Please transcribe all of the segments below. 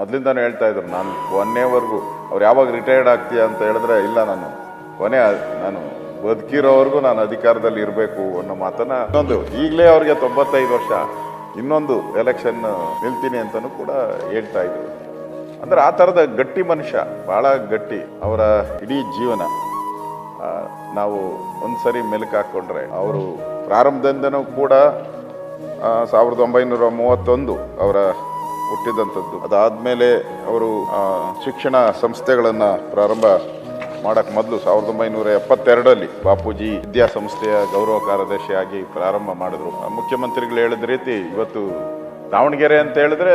ಮೊದಲಿಂದಾನು ಹೇಳ್ತಾ ಇದ್ರು, ನಾನು ಕೊನೆವರೆಗೂ, ಅವ್ರು ಯಾವಾಗ ರಿಟೈರ್ಡ್ ಆಗ್ತೀಯ ಅಂತ ಹೇಳಿದ್ರೆ, ಇಲ್ಲ ನಾನು ಕೊನೆ ನಾನು ಬದುಕಿರೋವರೆಗೂ ನಾನು ಅಧಿಕಾರದಲ್ಲಿ ಇರಬೇಕು ಅನ್ನೋ ಮಾತನ್ನ ಇನ್ನೊಂದು, ಈಗಲೇ ಅವ್ರಿಗೆ ತೊಂಬತ್ತೈದು ವರ್ಷ, ಇನ್ನೊಂದು ಎಲೆಕ್ಷನ್ ನಿಲ್ತೀನಿ ಅಂತಲೂ ಕೂಡ ಹೇಳ್ತಾ ಇದ್ರು. ಅಂದ್ರೆ ಆ ಥರದ ಗಟ್ಟಿ ಮನುಷ್ಯ, ಬಹಳ ಗಟ್ಟಿ, ಅವರ ಇಡೀ ಜೀವನ ನಾವು ಒಂದ್ಸರಿ ಮೆಲುಕು ಹಾಕ್ಕೊಂಡ್ರೆ, ಅವರು ಪ್ರಾರಂಭದಿಂದನೂ ಕೂಡ ಸಾವಿರದ ಒಂಬೈನೂರ ಮೂವತ್ತೊಂದು ಅವರ ಹುಟ್ಟಿದಂಥದ್ದು ಅದಾದಮೇಲೆ ಅವರು ಶಿಕ್ಷಣ ಸಂಸ್ಥೆಗಳನ್ನು ಪ್ರಾರಂಭ ಮಾಡಕ್ಕೆ ಮೊದಲು ಸಾವಿರದ ಒಂಬೈನೂರ ಎಪ್ಪತ್ತೆರಡರಲ್ಲಿ ಬಾಪೂಜಿ ವಿದ್ಯಾಸಂಸ್ಥೆಯ ಗೌರವ ಕಾರ್ಯದರ್ಶಿಯಾಗಿ ಪ್ರಾರಂಭ ಮಾಡಿದ್ರು. ಮುಖ್ಯಮಂತ್ರಿಗಳು ಹೇಳಿದ ರೀತಿ ಇವತ್ತು ದಾವಣಗೆರೆ ಅಂತ ಹೇಳಿದ್ರೆ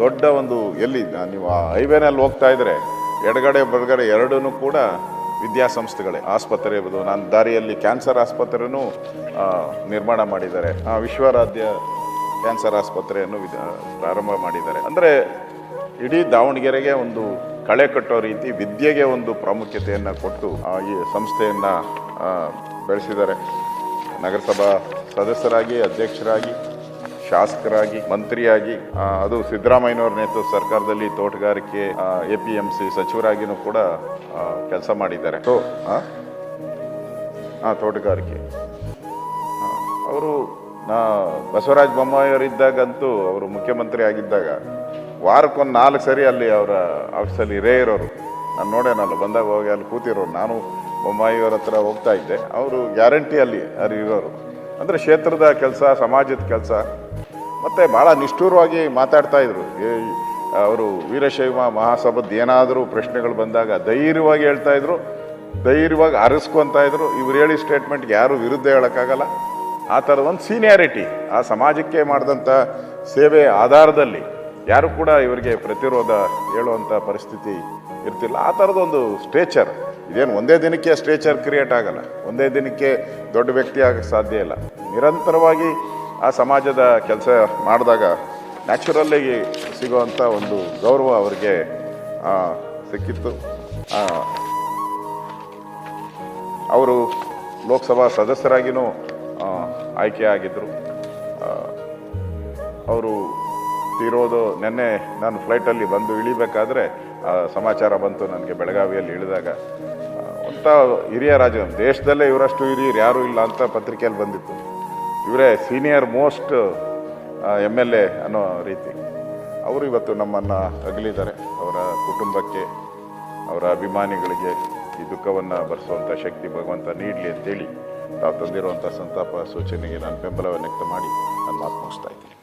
ದೊಡ್ಡ ಒಂದು ಎಲ್ಲಿ ನೀವು ಆ ಹೈವೇನಲ್ಲಿ ಹೋಗ್ತಾ ಇದ್ರೆ ಎಡಗಡೆ ಬಲಗಡೆ ಎರಡೂ ಕೂಡ ವಿದ್ಯಾಸಂಸ್ಥೆಗಳೇ. ಆಸ್ಪತ್ರೆ ಇರ್ಬೋದು, ನಾನು ದಾರಿಯಲ್ಲಿ ಕ್ಯಾನ್ಸರ್ ಆಸ್ಪತ್ರೆನೂ ನಿರ್ಮಾಣ ಮಾಡಿದ್ದಾರೆ. ವಿಶ್ವರಾಧ್ಯ ಕ್ಯಾನ್ಸರ್ ಆಸ್ಪತ್ರೆಯನ್ನು ಪ್ರಾರಂಭ ಮಾಡಿದ್ದಾರೆ. ಅಂದರೆ ಇಡೀ ದಾವಣಗೆರೆಗೆ ಒಂದು ಕಳೆ ಕಟ್ಟೋ ರೀತಿ, ವಿದ್ಯೆಗೆ ಒಂದು ಪ್ರಾಮುಖ್ಯತೆಯನ್ನು ಕೊಟ್ಟು ಈ ಸಂಸ್ಥೆಯನ್ನು ಬೆಳೆಸಿದ್ದಾರೆ. ನಗರಸಭಾ ಸದಸ್ಯರಾಗಿ, ಅಧ್ಯಕ್ಷರಾಗಿ, ಶಾಸಕರಾಗಿ, ಮಂತ್ರಿಯಾಗಿ ಅದು ಸಿದ್ದರಾಮಯ್ಯನವರ ನೇತೃತ್ವ ಸರ್ಕಾರದಲ್ಲಿ ತೋಟಗಾರಿಕೆ ಎ ಪಿ ಎಂ ಸಿ ಸಚಿವರಾಗಿಯೂ ಕೂಡ ಕೆಲಸ ಮಾಡಿದ್ದಾರೆ. ಸೊ ಹಾಂ ತೋಟಗಾರಿಕೆ. ಅವರು ನಾ ಬಸವರಾಜ ಬೊಮ್ಮಾಯಿಯವರಿದ್ದಾಗಂತೂ ಅವರು ಮುಖ್ಯಮಂತ್ರಿ ಆಗಿದ್ದಾಗ ವಾರಕ್ಕೊಂದು ನಾಲ್ಕು ಸರಿ ಅಲ್ಲಿ ಅವರ ಆಫೀಸಲ್ಲಿ ಇರೇ ಇರೋರು. ನಾನು ನೋಡೇನಲ್ಲ ಬಂದಾಗ ಹೋಗಿ ಅಲ್ಲಿ ಕೂತಿರೋರು. ನಾನು ಬೊಮ್ಮಾಯಿಯವರ ಹತ್ರ ಹೋಗ್ತಾ ಇದ್ದೆ. ಅವರು ಗ್ಯಾರಂಟಿ ಅಲ್ಲಿ ಅಲ್ಲಿ ಇರೋರು. ಅಂದರೆ ಕ್ಷೇತ್ರದ ಕೆಲಸ, ಸಮಾಜದ ಕೆಲಸ. ಮತ್ತು ಭಾಳ ನಿಷ್ಠುರವಾಗಿ ಮಾತಾಡ್ತಾ ಇದ್ರು. ಅವರು ವೀರಶೈವ ಮಹಾಸಭದ ಏನಾದರೂ ಪ್ರಶ್ನೆಗಳು ಬಂದಾಗ ಧೈರ್ಯವಾಗಿ ಹೇಳ್ತಾ ಇದ್ರು. ಧೈರ್ಯವಾಗಿ ಇದ್ರು. ಇವ್ರು ಹೇಳಿ ಸ್ಟೇಟ್ಮೆಂಟ್ಗೆ ಯಾರು ವಿರುದ್ಧ ಹೇಳೋಕ್ಕಾಗಲ್ಲ. ಆ ಥರದ ಒಂದು ಸೀನಿಯಾರಿಟಿ ಆ ಸಮಾಜಕ್ಕೆ ಮಾಡಿದಂಥ ಸೇವೆ ಆಧಾರದಲ್ಲಿ ಯಾರು ಕೂಡ ಇವರಿಗೆ ಪ್ರತಿರೋಧ ಹೇಳುವಂಥ ಪರಿಸ್ಥಿತಿ ಇರ್ತಿಲ್ಲ. ಆ ಥರದೊಂದು ಸ್ಟ್ರೇಚರ್ ಇದೇನು ಒಂದೇ ದಿನಕ್ಕೆ ಸ್ಟ್ರೇಚರ್ ಕ್ರಿಯೇಟ್ ಆಗಲ್ಲ. ಒಂದೇ ದಿನಕ್ಕೆ ದೊಡ್ಡ ವ್ಯಕ್ತಿ ಆಗಕ್ಕೆ ಸಾಧ್ಯ ಇಲ್ಲ. ನಿರಂತರವಾಗಿ ಆ ಸಮಾಜದ ಕೆಲಸ ಮಾಡಿದಾಗ ನ್ಯಾಚುರಲ್ಲಿ ಸಿಗುವಂಥ ಒಂದು ಗೌರವ ಅವರಿಗೆ ಸಿಕ್ಕಿತ್ತು. ಅವರು ಲೋಕಸಭಾ ಸದಸ್ಯರಾಗಿಯೂ ಆಯ್ಕೆಯಾಗಿದ್ದರು ಅವರು ತೀರೋದು ನಿನ್ನೆ ನಾನು ಫ್ಲೈಟಲ್ಲಿ ಬಂದು ಇಳಿಬೇಕಾದ್ರೆ ಸಮಾಚಾರ ಬಂತು ನನಗೆ ಬೆಳಗಾವಿಯಲ್ಲಿ ಇಳಿದಾಗ. ಅಂತ ಹಿರಿಯ ರಾಜ, ದೇಶದಲ್ಲೇ ಇವರಷ್ಟು ಹಿರಿಯರು ಯಾರೂ ಇಲ್ಲ ಅಂತ ಪತ್ರಿಕೆಯಲ್ಲಿ ಬಂದಿತ್ತು. ಇವರೇ senior most M L A ಅನ್ನೋ ರೀತಿ. ಅವರು ಇವತ್ತು ನಮ್ಮನ್ನು ಅಗಲಿದ್ದಾರೆ. ಅವರ ಕುಟುಂಬಕ್ಕೆ, ಅವರ ಅಭಿಮಾನಿಗಳಿಗೆ ಈ ದುಃಖವನ್ನು ಭರಿಸುವಂಥ ಶಕ್ತಿ ಭಗವಂತ ನೀಡಲಿ ಅಂತೇಳಿ ತಾವು ತಂದಿರುವಂಥ ಸಂತಾಪ ಸೂಚನೆಗೆ ನಾನು ಬೆಂಬಲವನ್ನು ವ್ಯಕ್ತ ಮಾಡಿ ನಾನು ಮಾತು ಮುಗಿಸ್ತಾ ಇದ್ದೀನಿ.